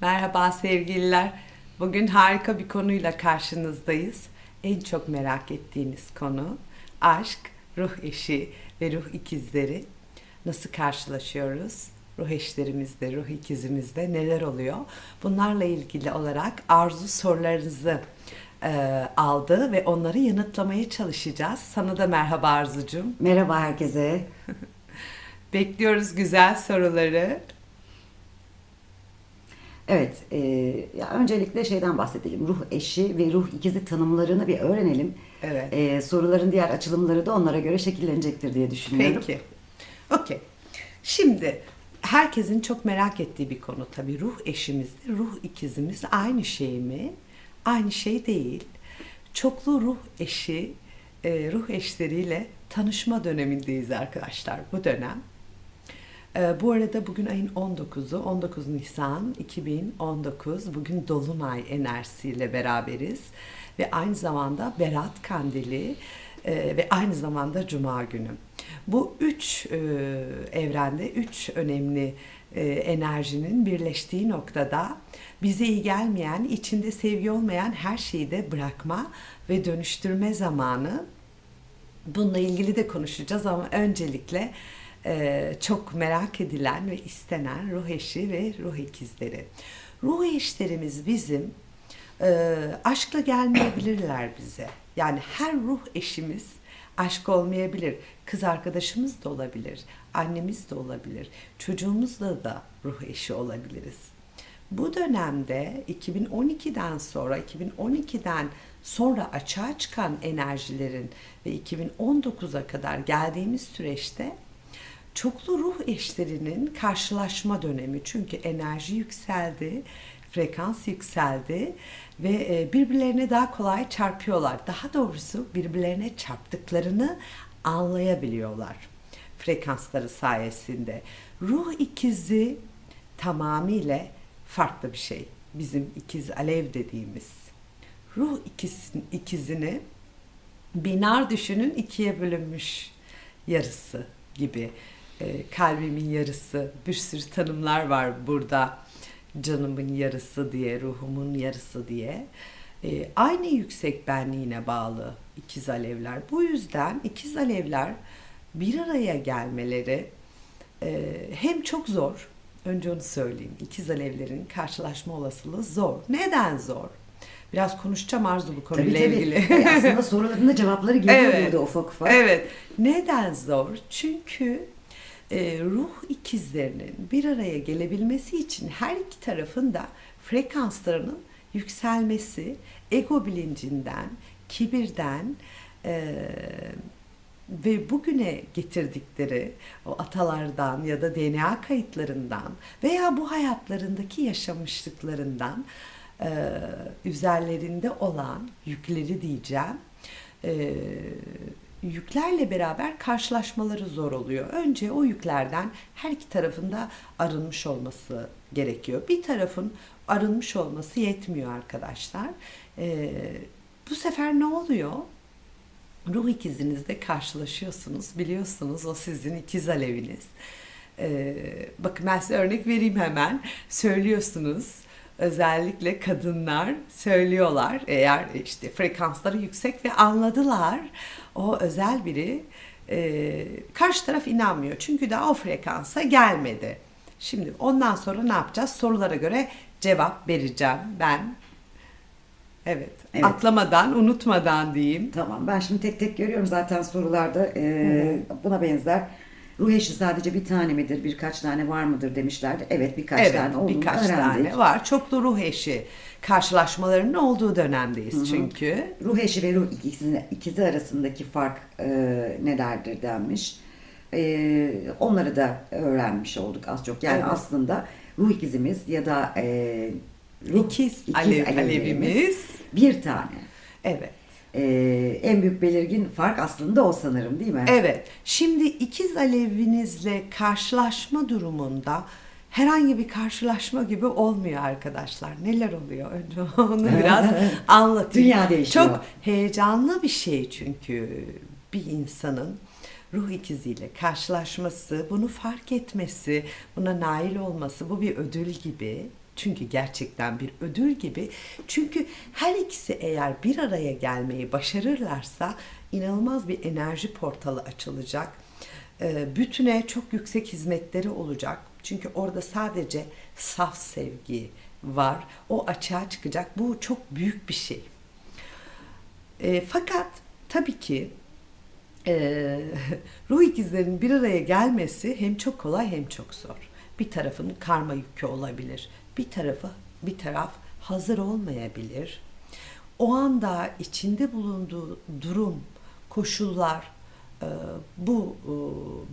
Merhaba sevgililer. Bugün harika bir konuyla karşınızdayız. En çok merak ettiğiniz konu aşk, ruh eşi ve ruh ikizleri. Nasıl karşılaşıyoruz? Ruh eşlerimizde, ruh ikizimizde neler oluyor? Bunlarla ilgili olarak arzu sorularınızı e, aldı ve onları yanıtlamaya çalışacağız. Sana da merhaba Arzucum. Merhaba herkese. Bekliyoruz güzel soruları. Evet, e, ya öncelikle şeyden bahsedelim. Ruh eşi ve ruh ikizi tanımlarını bir öğrenelim. Evet. E, soruların diğer açılımları da onlara göre şekillenecektir diye düşünüyorum. Peki. Okey. Şimdi herkesin çok merak ettiği bir konu tabii. Ruh eşimizle ruh ikizimiz aynı şey mi? Aynı şey değil. Çoklu ruh eşi, e, ruh eşleriyle tanışma dönemindeyiz arkadaşlar bu dönem. E, bu arada bugün ayın 19'u, 19 Nisan 2019. Bugün Dolunay enerjisiyle beraberiz. Ve aynı zamanda Berat Kandili e, ve aynı zamanda Cuma günü. Bu üç e, evrende, üç önemli e, enerjinin birleştiği noktada bize iyi gelmeyen, içinde sevgi olmayan her şeyi de bırakma ve dönüştürme zamanı. Bununla ilgili de konuşacağız ama öncelikle e, çok merak edilen ve istenen ruh eşi ve ruh ikizleri. Ruh eşlerimiz bizim e, aşkla gelmeyebilirler bize. Yani her ruh eşimiz aşk olmayabilir. Kız arkadaşımız da olabilir, annemiz de olabilir, çocuğumuzla da ruh eşi olabiliriz. Bu dönemde 2012'den sonra 2012'den sonra açığa çıkan enerjilerin ve 2019'a kadar geldiğimiz süreçte çoklu ruh eşlerinin karşılaşma dönemi. Çünkü enerji yükseldi, frekans yükseldi ve e, birbirlerine daha kolay çarpıyorlar. Daha doğrusu birbirlerine çarptıklarını anlayabiliyorlar frekansları sayesinde. Ruh ikizi tamamıyla farklı bir şey. Bizim ikiz alev dediğimiz. Ruh ikiz, ikizini binar düşünün ikiye bölünmüş yarısı gibi. E, kalbimin yarısı, bir sürü tanımlar var burada. Canımın yarısı diye, ruhumun yarısı diye. E, aynı yüksek benliğine bağlı ikiz alevler. Bu yüzden ikiz alevler bir araya gelmeleri e, hem çok zor, önce onu söyleyeyim. İkiz alevlerin karşılaşma olasılığı zor. Neden zor? Biraz konuşacağım Arzu bu konuyla Tabii tabii. ilgili. Aslında soruların da cevapları geliyor Evet. burada ufak ufak. Evet. Neden zor? Çünkü e, ruh ikizlerinin bir araya gelebilmesi için her iki tarafın da frekanslarının yükselmesi, ego bilincinden, kibirden e, ve bugüne getirdikleri o atalardan ya da DNA kayıtlarından veya bu hayatlarındaki yaşamışlıklarından e, üzerlerinde olan yükleri diyeceğim. E, yüklerle beraber karşılaşmaları zor oluyor. Önce o yüklerden her iki tarafında arınmış olması gerekiyor. Bir tarafın arınmış olması yetmiyor arkadaşlar. E, bu sefer ne oluyor? Ruh ikizinizle karşılaşıyorsunuz. Biliyorsunuz o sizin ikiz aleviniz. Ee, bakın ben size örnek vereyim hemen. Söylüyorsunuz. Özellikle kadınlar söylüyorlar. Eğer işte frekansları yüksek ve anladılar. O özel biri e, karşı taraf inanmıyor. Çünkü daha o frekansa gelmedi. Şimdi ondan sonra ne yapacağız? Sorulara göre cevap vereceğim ben. Evet. Evet. Atlamadan, unutmadan diyeyim. Tamam ben şimdi tek tek görüyorum zaten sorularda e, buna benzer. Ruh eşi sadece bir tane midir, birkaç tane var mıdır demişlerdi. Evet birkaç evet, tane olduğunu birkaç öğrendik. tane var. Çoklu ruh eşi karşılaşmalarının olduğu dönemdeyiz çünkü. Ruh eşi ve ruh ikizi, ikizi arasındaki fark e, nelerdir denmiş. E, onları da öğrenmiş olduk az çok. Yani Evet. aslında ruh ikizimiz ya da e, ruh İkiz, alev, alevimiz. bir tane. Evet. E, en büyük belirgin fark aslında o sanırım değil mi? Evet. Şimdi ikiz alevinizle karşılaşma durumunda herhangi bir karşılaşma gibi olmuyor arkadaşlar. Neler oluyor? Önce onu biraz anlatayım. Dünya değişiyor. Çok heyecanlı bir şey çünkü bir insanın ruh ikiziyle karşılaşması, bunu fark etmesi, buna nail olması bu bir ödül gibi. Çünkü gerçekten bir ödül gibi. Çünkü her ikisi eğer bir araya gelmeyi başarırlarsa inanılmaz bir enerji portalı açılacak. Ee, Bütüne çok yüksek hizmetleri olacak. Çünkü orada sadece saf sevgi var. O açığa çıkacak. Bu çok büyük bir şey. E, fakat tabii ki e, ruh ikizlerinin bir araya gelmesi hem çok kolay hem çok zor. Bir tarafın karma yükü olabilir. Bir tarafı bir taraf hazır olmayabilir. O anda içinde bulunduğu durum, koşullar e, bu e,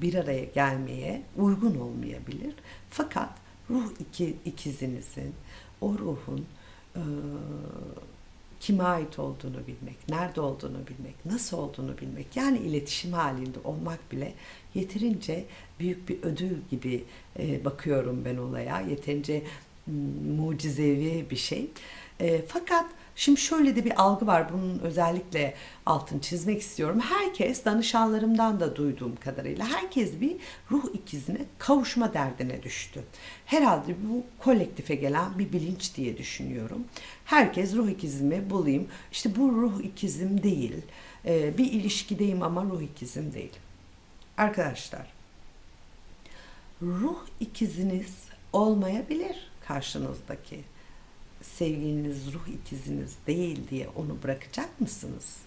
bir araya gelmeye uygun olmayabilir. Fakat ruh iki, ikizinizin, o ruhun e, kime ait olduğunu bilmek, nerede olduğunu bilmek, nasıl olduğunu bilmek, yani iletişim halinde olmak bile yeterince büyük bir ödül gibi bakıyorum ben olaya. Yeterince mucizevi bir şey. E, fakat şimdi şöyle de bir algı var. Bunun özellikle altını çizmek istiyorum. Herkes danışanlarımdan da duyduğum kadarıyla herkes bir ruh ikizine kavuşma derdine düştü. Herhalde bu kolektife gelen bir bilinç diye düşünüyorum. Herkes ruh ikizimi bulayım. İşte bu ruh ikizim değil. E, bir ilişkideyim ama ruh ikizim değil. Arkadaşlar ruh ikiziniz olmayabilir karşınızdaki. Sevgiliniz ruh ikiziniz değil diye onu bırakacak mısınız?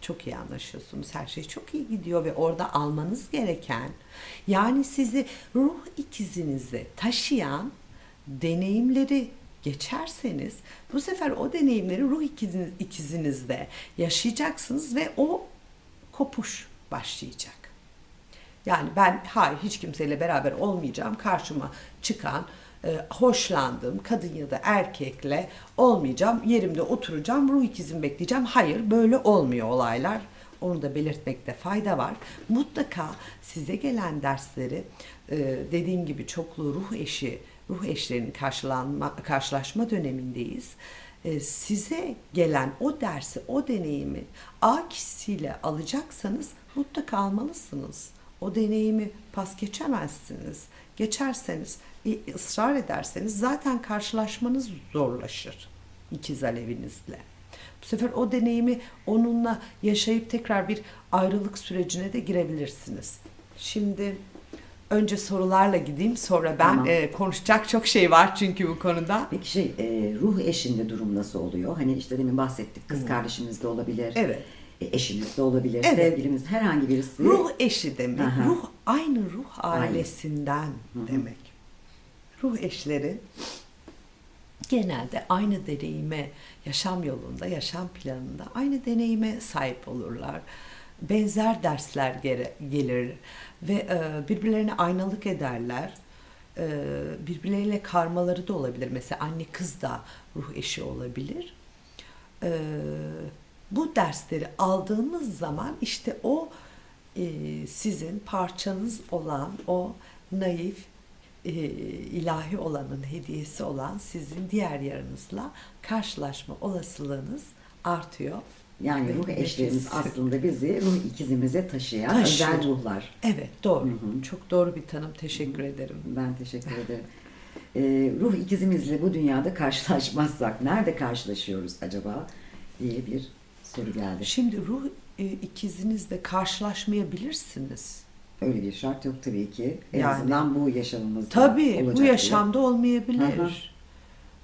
Çok iyi anlaşıyorsunuz. Her şey çok iyi gidiyor ve orada almanız gereken yani sizi ruh ikizinize taşıyan deneyimleri geçerseniz bu sefer o deneyimleri ruh ikiziniz, ikizinizde yaşayacaksınız ve o kopuş başlayacak. Yani ben hayır hiç kimseyle beraber olmayacağım. Karşıma çıkan hoşlandığım kadın ya da erkekle olmayacağım. Yerimde oturacağım. Ruh ikizimi bekleyeceğim. Hayır böyle olmuyor olaylar. Onu da belirtmekte fayda var. Mutlaka size gelen dersleri e, dediğim gibi çoklu ruh eşi, ruh eşlerinin karşılanma, karşılaşma dönemindeyiz. E, size gelen o dersi, o deneyimi A kişisiyle alacaksanız mutlaka almalısınız. O deneyimi pas geçemezsiniz. Geçerseniz, ısrar ederseniz zaten karşılaşmanız zorlaşır ikiz alevinizle. Bu sefer o deneyimi onunla yaşayıp tekrar bir ayrılık sürecine de girebilirsiniz. Şimdi önce sorularla gideyim sonra ben Tamam. e, konuşacak çok şey var çünkü bu konuda. Peki şey e, ruh eşinde durum nasıl oluyor? Hani işte demin bahsettik kız kardeşimiz de olabilir. Evet. e, Eşimiz de olabilir. Evet. Sevgilimiz herhangi birisi. Ruh eşi demek. Aha. Ruh aynı ruh ailesinden demek. Ruh eşleri genelde aynı deneyime, yaşam yolunda, yaşam planında aynı deneyime sahip olurlar. Benzer dersler gelir ve e, birbirlerine aynalık ederler. E, birbirleriyle karmaları da olabilir. Mesela anne kız da ruh eşi olabilir. E, bu dersleri aldığımız zaman işte o sizin parçanız olan o naif e, ilahi olanın hediyesi olan sizin diğer yarınızla karşılaşma olasılığınız artıyor. Yani ruh eşlerimiz aslında bizi ruh ikizimize taşıyan Taşıyor. özel ruhlar. Evet doğru. Çok doğru bir tanım. Teşekkür ederim. Ben teşekkür ederim. E, ruh ikizimizle bu dünyada karşılaşmazsak nerede karşılaşıyoruz acaba diye bir soru geldi. Şimdi ruh e, ikizinizle karşılaşmayabilirsiniz. Öyle bir şart yok tabii ki. En Yani- azından bu yaşamımızda Tabii olacak bu diye. yaşamda olmayabilir.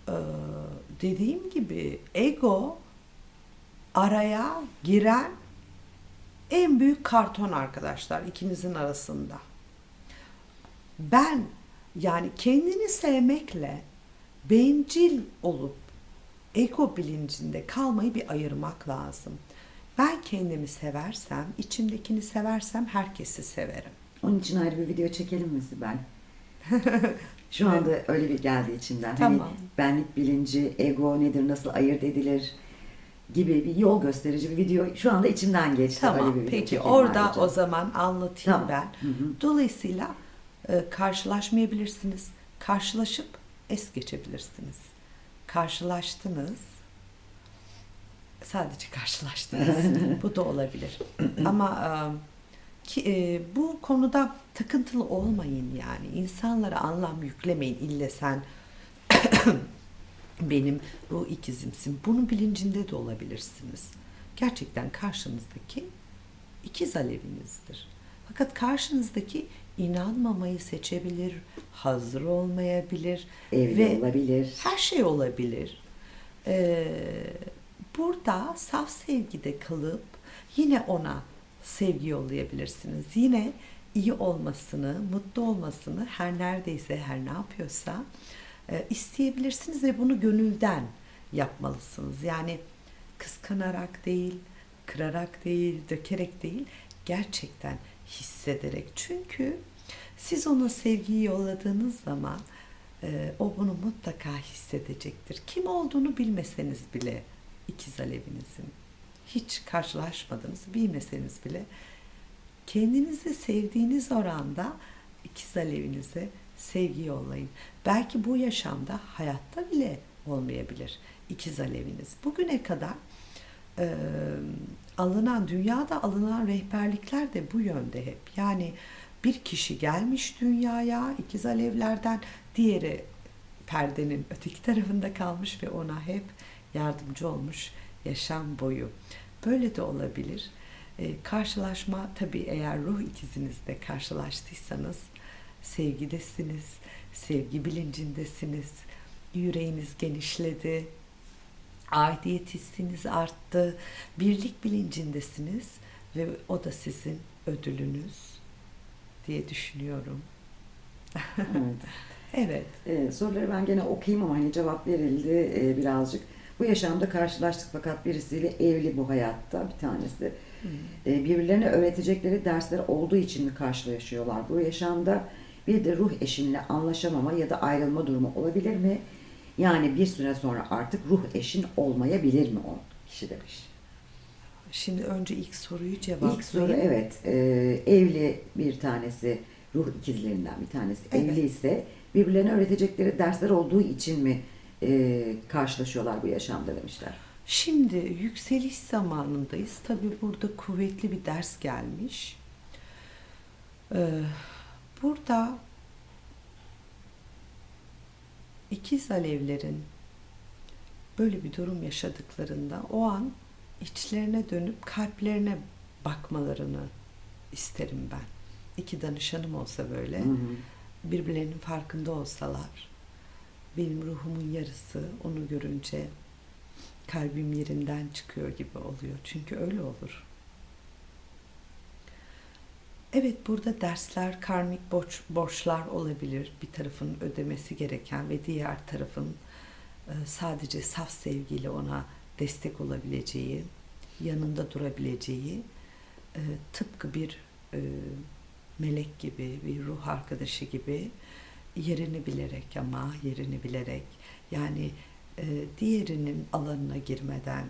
Hı hı. Ee, dediğim gibi ego araya giren en büyük karton arkadaşlar ikinizin arasında. Ben yani kendini sevmekle bencil olup ego bilincinde kalmayı bir ayırmak lazım. Ben kendimi seversem, içimdekini seversem herkesi severim. Onun için ayrı bir video çekelim mi Sibel? Şu anda öyle bir geldi içimden. Tamam. Hani benlik bilinci, ego nedir, nasıl ayırt edilir gibi bir yol gösterici bir video şu anda içimden geçti. Öyle Tamam bir video peki orada ayrıca. o zaman anlatayım Tamam. ben. Hı hı. Dolayısıyla e, karşılaşmayabilirsiniz. Karşılaşıp es geçebilirsiniz. Karşılaştınız. Sadece karşılaştınız. bu da olabilir. Ama ki, e, bu konuda takıntılı olmayın yani. İnsanlara anlam yüklemeyin. İlle sen benim ruh ikizimsin. Bunun bilincinde de olabilirsiniz. Gerçekten karşınızdaki ikiz alevinizdir. Fakat karşınızdaki inanmamayı seçebilir, hazır olmayabilir Evli ve olabilir. her şey olabilir. Ee, burada saf sevgide kalıp yine ona sevgi yollayabilirsiniz. Yine iyi olmasını, mutlu olmasını her neredeyse her ne yapıyorsa e, isteyebilirsiniz ve bunu gönülden yapmalısınız. Yani kıskanarak değil, kırarak değil, dökerek değil, gerçekten hissederek. Çünkü siz ona sevgiyi yolladığınız zaman e, o bunu mutlaka hissedecektir. Kim olduğunu bilmeseniz bile ikiz alevinizin, hiç karşılaşmadınız, bilmeseniz bile kendinizi sevdiğiniz oranda ikiz alevinize sevgi yollayın. Belki bu yaşamda hayatta bile olmayabilir ikiz aleviniz. Bugüne kadar e, alınan dünyada alınan rehberlikler de bu yönde hep. Yani bir kişi gelmiş dünyaya ikiz alevlerden diğeri perdenin öteki tarafında kalmış ve ona hep yardımcı olmuş yaşam boyu. Böyle de olabilir. E, karşılaşma tabii eğer ruh ikizinizle karşılaştıysanız sevgidesiniz, sevgi bilincindesiniz, yüreğiniz genişledi, aidiyet hissiniz arttı, birlik bilincindesiniz ve o da sizin ödülünüz diye düşünüyorum. Evet. Evet. Ee, soruları ben gene okuyayım ama hani cevap verildi e, birazcık. Bu yaşamda karşılaştık fakat birisiyle evli bu hayatta bir tanesi. E, birbirlerine öğretecekleri dersler olduğu için mi karşılaşıyorlar? Bu yaşamda bir de ruh eşinle anlaşamama ya da ayrılma durumu olabilir mi? Yani bir süre sonra artık ruh eşin olmayabilir mi o kişi demiş. Şimdi önce ilk soruyu cevaplayayım. İlk soru evet e, evli bir tanesi ruh ikizlerinden bir tanesi Evet. evli ise birbirlerine öğretecekleri dersler olduğu için mi e, karşılaşıyorlar bu yaşamda demişler. Şimdi yükseliş zamanındayız. Tabii burada kuvvetli bir ders gelmiş. Ee, burada ikiz alevlerin böyle bir durum yaşadıklarında o an içlerine dönüp kalplerine bakmalarını isterim ben. İki danışanım olsa böyle Hı hı. birbirlerinin farkında olsalar benim ruhumun yarısı onu görünce kalbim yerinden çıkıyor gibi oluyor. Çünkü öyle olur. Evet burada dersler, karmik borç, borçlar olabilir. Bir tarafın ödemesi gereken ve diğer tarafın e, sadece saf sevgiyle ona destek olabileceği, yanında durabileceği e, tıpkı bir e, melek gibi, bir ruh arkadaşı gibi yerini bilerek ama yerini bilerek yani e, diğerinin alanına girmeden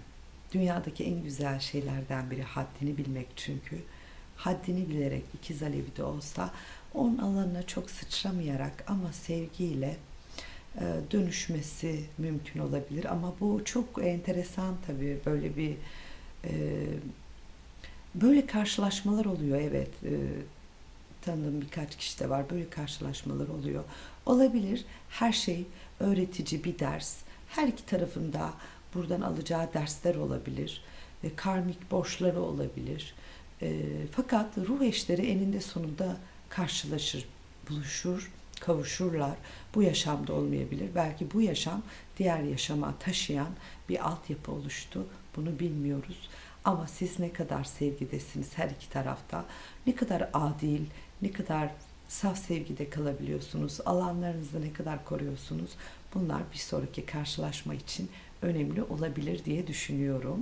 dünyadaki en güzel şeylerden biri haddini bilmek çünkü. Haddini bilerek ikiz alevi de olsa onun alanına çok sıçramayarak ama sevgiyle e, dönüşmesi mümkün olabilir. Ama bu çok enteresan tabii böyle bir e, böyle karşılaşmalar oluyor evet e, tanıdığım birkaç kişi de var. Böyle karşılaşmalar oluyor. Olabilir. Her şey öğretici bir ders. Her iki tarafında buradan alacağı dersler olabilir. Ve karmik borçları olabilir. E, fakat ruh eşleri eninde sonunda karşılaşır buluşur kavuşurlar. Bu yaşamda olmayabilir. Belki bu yaşam diğer yaşama taşıyan bir altyapı oluştu. Bunu bilmiyoruz. Ama siz ne kadar sevgidesiniz her iki tarafta? Ne kadar adil ne kadar saf sevgide kalabiliyorsunuz alanlarınızı ne kadar koruyorsunuz bunlar bir sonraki karşılaşma için önemli olabilir diye düşünüyorum.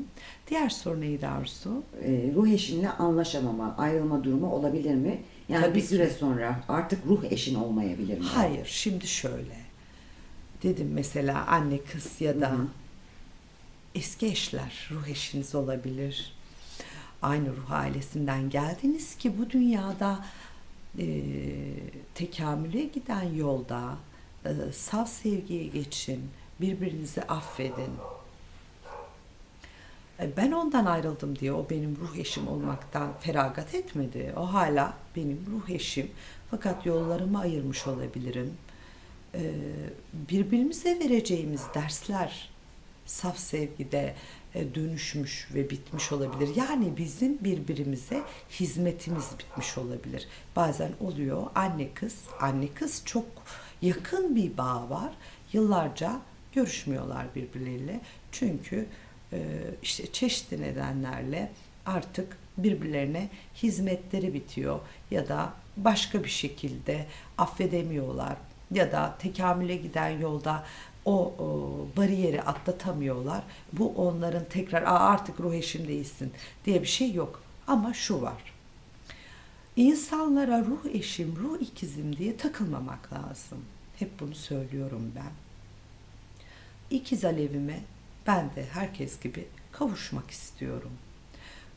Diğer soru neydi Arzu? E, ruh eşinle anlaşamama, ayrılma durumu olabilir mi? Yani Tabii bir süre ki. sonra artık ruh eşin olmayabilir mi? Hayır, şimdi şöyle. Dedim mesela anne kız ya da Hı hı. eski eşler, ruh eşiniz olabilir. Aynı ruh ailesinden geldiniz ki bu dünyada e, tekamüle giden yolda e, saf sevgiye geçin, birbirinizi affedin. E, Ben ondan ayrıldım diye o benim ruh eşim olmaktan feragat etmedi. O hala benim ruh eşim. Fakat yollarımı ayırmış olabilirim. E, birbirimize vereceğimiz dersler saf sevgide dönüşmüş ve bitmiş olabilir. Yani bizim birbirimize hizmetimiz bitmiş olabilir. Bazen oluyor anne kız, anne kız çok yakın bir bağ var. Yıllarca görüşmüyorlar birbirleriyle. Çünkü e, işte çeşitli nedenlerle artık birbirlerine hizmetleri bitiyor ya da başka bir şekilde affedemiyorlar ya da tekamüle giden yolda o, o bariyeri atlatamıyorlar. Bu onların tekrar Aa, artık ruh eşim değilsin diye bir şey yok. Ama şu var. İnsanlara ruh eşim, ruh ikizim diye takılmamak lazım. Hep bunu söylüyorum ben. İkiz alevime ben de herkes gibi kavuşmak istiyorum.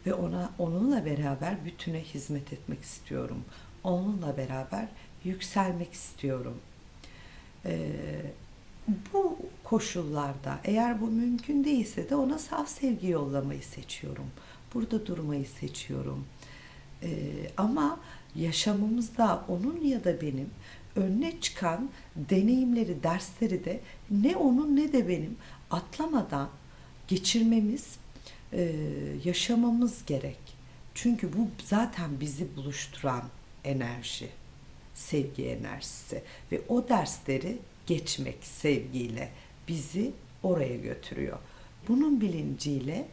Ve ona onunla beraber bütüne hizmet etmek istiyorum. Onunla beraber yükselmek istiyorum. Ee, bu koşullarda eğer bu mümkün değilse de ona saf sevgi yollamayı seçiyorum. Burada durmayı seçiyorum. Ee, ama yaşamımızda onun ya da benim önüne çıkan deneyimleri, dersleri de ne onun ne de benim atlamadan geçirmemiz, e, yaşamamız gerek. Çünkü bu zaten bizi buluşturan enerji, sevgi enerjisi ve o dersleri geçmek sevgiyle bizi oraya götürüyor. Bunun bilinciyle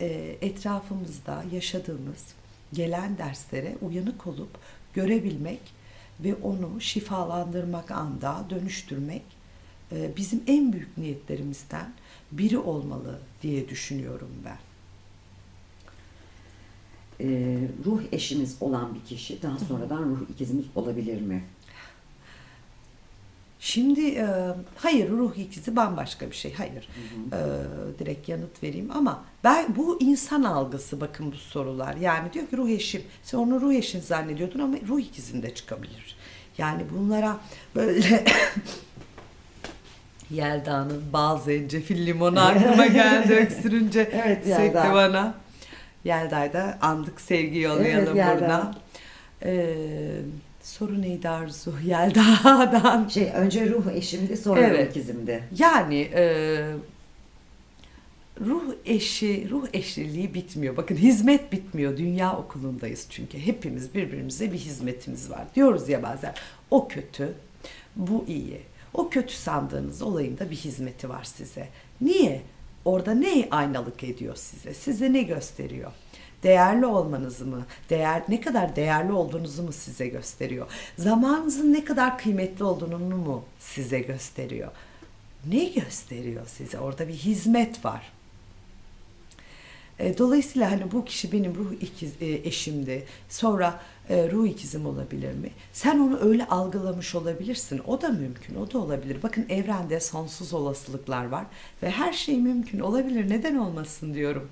e, etrafımızda yaşadığımız gelen derslere uyanık olup görebilmek ve onu şifalandırmak anda dönüştürmek e, bizim en büyük niyetlerimizden biri olmalı diye düşünüyorum ben. Ee, ruh eşimiz olan bir kişi daha sonradan ruh ikizimiz olabilir mi? Şimdi e, hayır ruh ikizi bambaşka bir şey. Hayır. E, direkt yanıt vereyim ama ben bu insan algısı bakın bu sorular. Yani diyor ki ruh eşim. Sen onu ruh eşin zannediyordun ama ruh ikizin de çıkabilir. Yani bunlara böyle Yelda'nın bal zencefil limonu aklıma geldi öksürünce Evet, Yelda. bana. Yelda'yı da andık sevgi yollayalım Evet, Yelda. buradan. Ee, soru neydi Arzu? Yelda'dan. Şey önce ruh eşimdi sonra Evet. ikizimdi. Yani e, ruh eşi, ruh eşliliği bitmiyor. Bakın hizmet bitmiyor. Dünya okulundayız çünkü. Hepimiz birbirimize bir hizmetimiz var. Diyoruz ya bazen o kötü, bu iyi. O kötü sandığınız olayın da bir hizmeti var size. Niye? Orada ne aynalık ediyor size? Size ne gösteriyor? Değerli olmanızı mı? Değer ne kadar değerli olduğunuzu mu size gösteriyor? Zamanınızın ne kadar kıymetli olduğunu mu size gösteriyor? Ne gösteriyor size? Orada bir hizmet var. E, Dolayısıyla hani bu kişi benim ruh ikiz, e, eşimdi. Sonra e, ruh ikizim olabilir mi? Sen onu öyle algılamış olabilirsin. O da mümkün. O da olabilir. Bakın evrende sonsuz olasılıklar var ve her şey mümkün olabilir. Neden olmasın diyorum.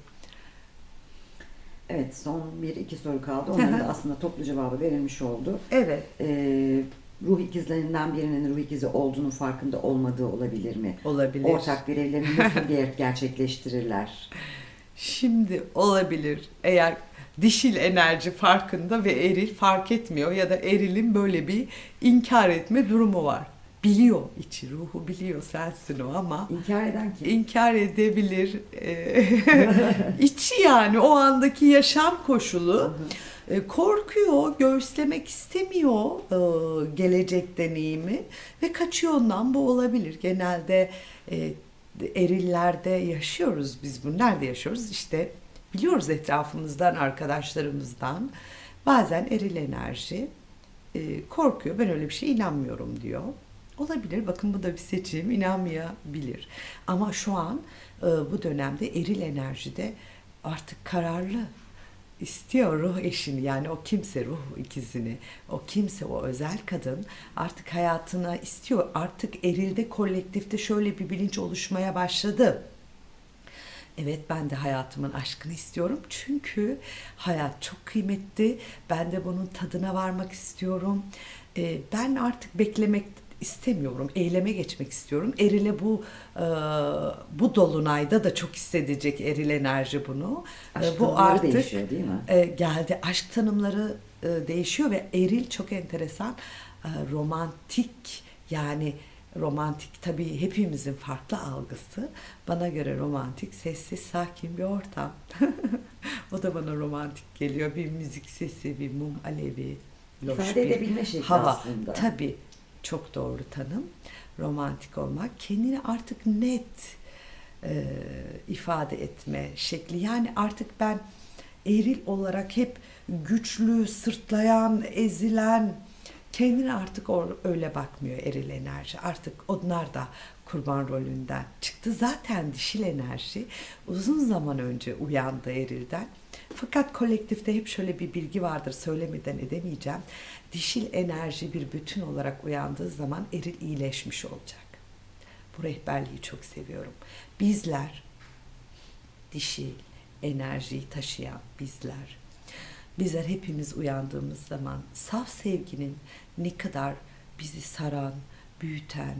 Evet son bir iki soru kaldı. Onların da aslında toplu cevabı verilmiş oldu. Evet. Ee, ruh ikizlerinden birinin ruh ikizi olduğunu farkında olmadığı olabilir mi? Olabilir. Ortak görevlerini nasıl ger- gerçekleştirirler? Şimdi olabilir. Eğer dişil enerji farkında ve eril fark etmiyor ya da erilin böyle bir inkar etme durumu var. Biliyor içi, ruhu biliyor sensin o ama İnkar eden kim? inkar edebilir. Ee, içi yani o andaki yaşam koşulu e, korkuyor, göğüslemek istemiyor e, gelecek deneyimi ve kaçıyor ondan bu olabilir. Genelde e, erillerde yaşıyoruz biz bunu. Nerede yaşıyoruz? İşte biliyoruz etrafımızdan, arkadaşlarımızdan. Bazen eril enerji e, korkuyor. Ben öyle bir şeye inanmıyorum diyor. Olabilir. Bakın bu da bir seçim. inanmayabilir. Ama şu an e, bu dönemde eril enerjide artık kararlı istiyor ruh eşini yani o kimse ruh ikizini o kimse o özel kadın artık hayatına istiyor artık erilde kolektifte şöyle bir bilinç oluşmaya başladı Evet ben de hayatımın aşkını istiyorum çünkü hayat çok kıymetli. Ben de bunun tadına varmak istiyorum. Ee, ben artık beklemek istemiyorum. Eyleme geçmek istiyorum. Eril'e bu e, bu dolunayda da çok hissedecek eril enerji bunu. Aşk Ee, bu artık değişiyor değil mi? e, geldi. Aşk tanımları e, değişiyor ve eril çok enteresan e, romantik yani romantik tabii hepimizin farklı algısı. Bana göre romantik sessiz sakin bir ortam. o da bana romantik geliyor. Bir müzik sesi, bir mum alevi, loş İfade bir edebilme şekli hava. aslında. Tabii çok doğru tanım. Romantik olmak kendini artık net e, ifade etme şekli. Yani artık ben eril olarak hep güçlü, sırtlayan, ezilen kendine artık öyle bakmıyor eril enerji. Artık onlar da kurban rolünden çıktı. Zaten dişil enerji uzun zaman önce uyandı erilden. Fakat kolektifte hep şöyle bir bilgi vardır söylemeden edemeyeceğim. Dişil enerji bir bütün olarak uyandığı zaman eril iyileşmiş olacak. Bu rehberliği çok seviyorum. Bizler dişil enerjiyi taşıyan bizler. Bizler hepimiz uyandığımız zaman saf sevginin ne kadar bizi saran, büyüten,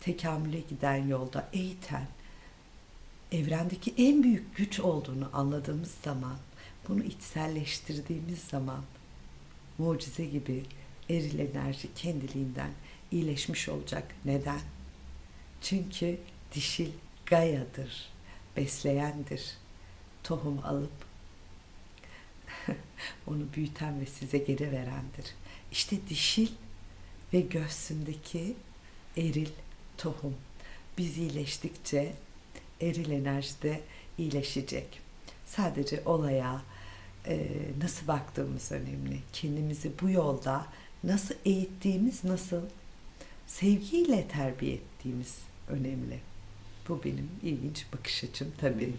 tekamüle giden yolda eğiten, evrendeki en büyük güç olduğunu anladığımız zaman, bunu içselleştirdiğimiz zaman mucize gibi eril enerji kendiliğinden iyileşmiş olacak. Neden? Çünkü dişil gayadır, besleyendir. Tohum alıp onu büyüten ve size geri verendir. İşte dişil ve göğsündeki eril tohum. Biz iyileştikçe eril enerji de iyileşecek. Sadece olaya e, nasıl baktığımız önemli. Kendimizi bu yolda nasıl eğittiğimiz, nasıl sevgiyle terbiye ettiğimiz önemli. Bu benim ilginç bakış açım tabii.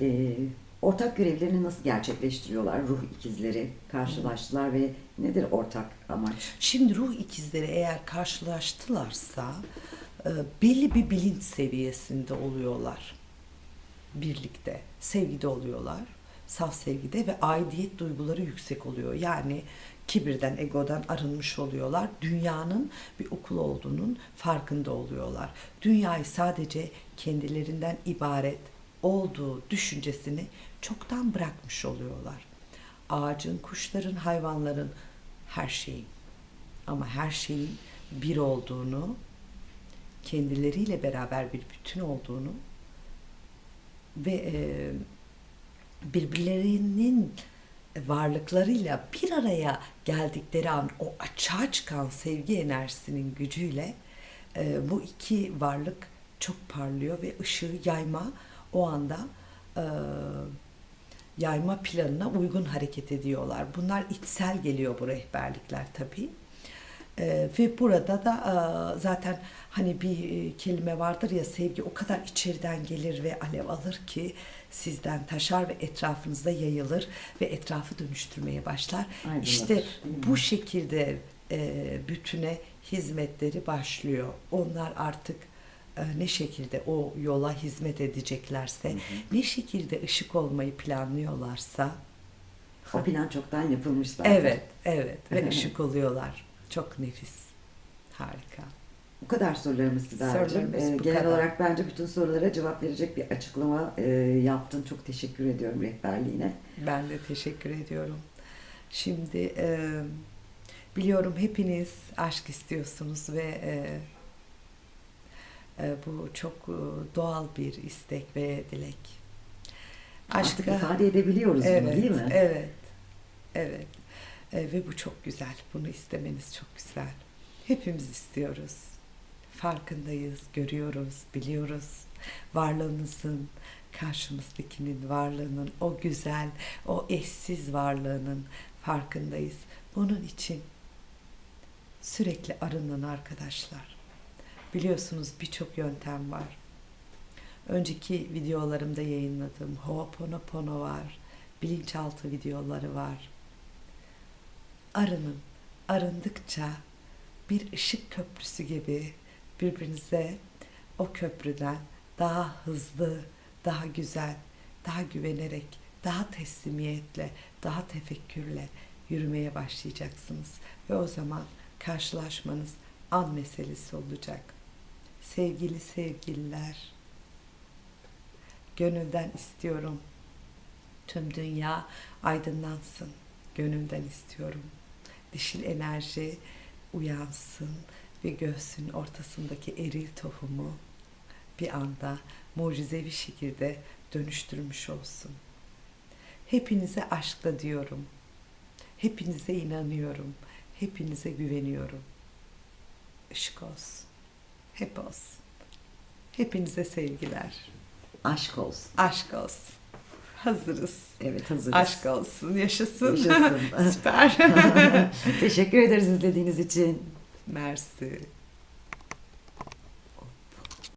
Ee, ortak görevlerini nasıl gerçekleştiriyorlar ruh ikizleri? Karşılaştılar ve nedir ortak amaç? Şimdi ruh ikizleri eğer karşılaştılarsa belli bir bilinç seviyesinde oluyorlar. Birlikte, sevgide oluyorlar. Saf sevgide ve aidiyet duyguları yüksek oluyor. Yani kibirden, egodan arınmış oluyorlar. Dünyanın bir okul olduğunun farkında oluyorlar. Dünyayı sadece kendilerinden ibaret olduğu düşüncesini çoktan bırakmış oluyorlar. Ağacın, kuşların, hayvanların, her şeyin ama her şeyin bir olduğunu, kendileriyle beraber bir bütün olduğunu ve e, birbirlerinin varlıklarıyla bir araya geldikleri an o açığa çıkan sevgi enerjisinin gücüyle e, bu iki varlık çok parlıyor ve ışığı yayma o anda e, yayma planına uygun hareket ediyorlar. Bunlar içsel geliyor bu rehberlikler tabii. Ee, ve burada da e, zaten hani bir e, kelime vardır ya sevgi o kadar içeriden gelir ve alev alır ki sizden taşar ve etrafınızda yayılır ve etrafı dönüştürmeye başlar. Aydınlatır, İşte bu şekilde e, bütüne hizmetleri başlıyor. Onlar artık e, ne şekilde o yola hizmet edeceklerse, ne şekilde ışık olmayı planlıyorlarsa, O plan çoktan yapılmış zaten. evet, evet ve ışık oluyorlar. Çok nefis, harika. Bu kadar sorularımız. Sorularımız Ee, genel kadar. olarak bence bütün sorulara cevap verecek bir açıklama e, yaptın. Çok teşekkür ediyorum rehberliğine. Ben de teşekkür ediyorum. Şimdi e, biliyorum hepiniz aşk istiyorsunuz ve e, e, bu çok e, doğal bir istek ve dilek. Artık Aşka- ifade edebiliyoruz bunu değil mi? Evet, evet. E, ve bu çok güzel. Bunu istemeniz çok güzel. Hepimiz istiyoruz. Farkındayız, görüyoruz, biliyoruz. Varlığımızın, karşımızdakinin varlığının, o güzel, o eşsiz varlığının farkındayız. Bunun için sürekli arının arkadaşlar. Biliyorsunuz birçok yöntem var. Önceki videolarımda yayınladığım Ho'oponopono var. Bilinçaltı videoları var. Arının. Arındıkça bir ışık köprüsü gibi birbirinize o köprüden daha hızlı, daha güzel, daha güvenerek, daha teslimiyetle, daha tefekkürle yürümeye başlayacaksınız. Ve o zaman karşılaşmanız an meselesi olacak. Sevgili sevgililer, gönülden istiyorum. Tüm dünya aydınlansın. Gönülden istiyorum. Dişil enerji uyansın ve göğsün ortasındaki eril tohumu bir anda mucizevi şekilde dönüştürmüş olsun. Hepinize aşkla diyorum. Hepinize inanıyorum. Hepinize güveniyorum. Işık olsun. Hep olsun. Hepinize sevgiler. Aşk olsun. Aşk olsun. Hazırız. Evet hazırız. Aşk olsun. Yaşasın. Yaşasın. Süper. Teşekkür ederiz izlediğiniz için. Mersi.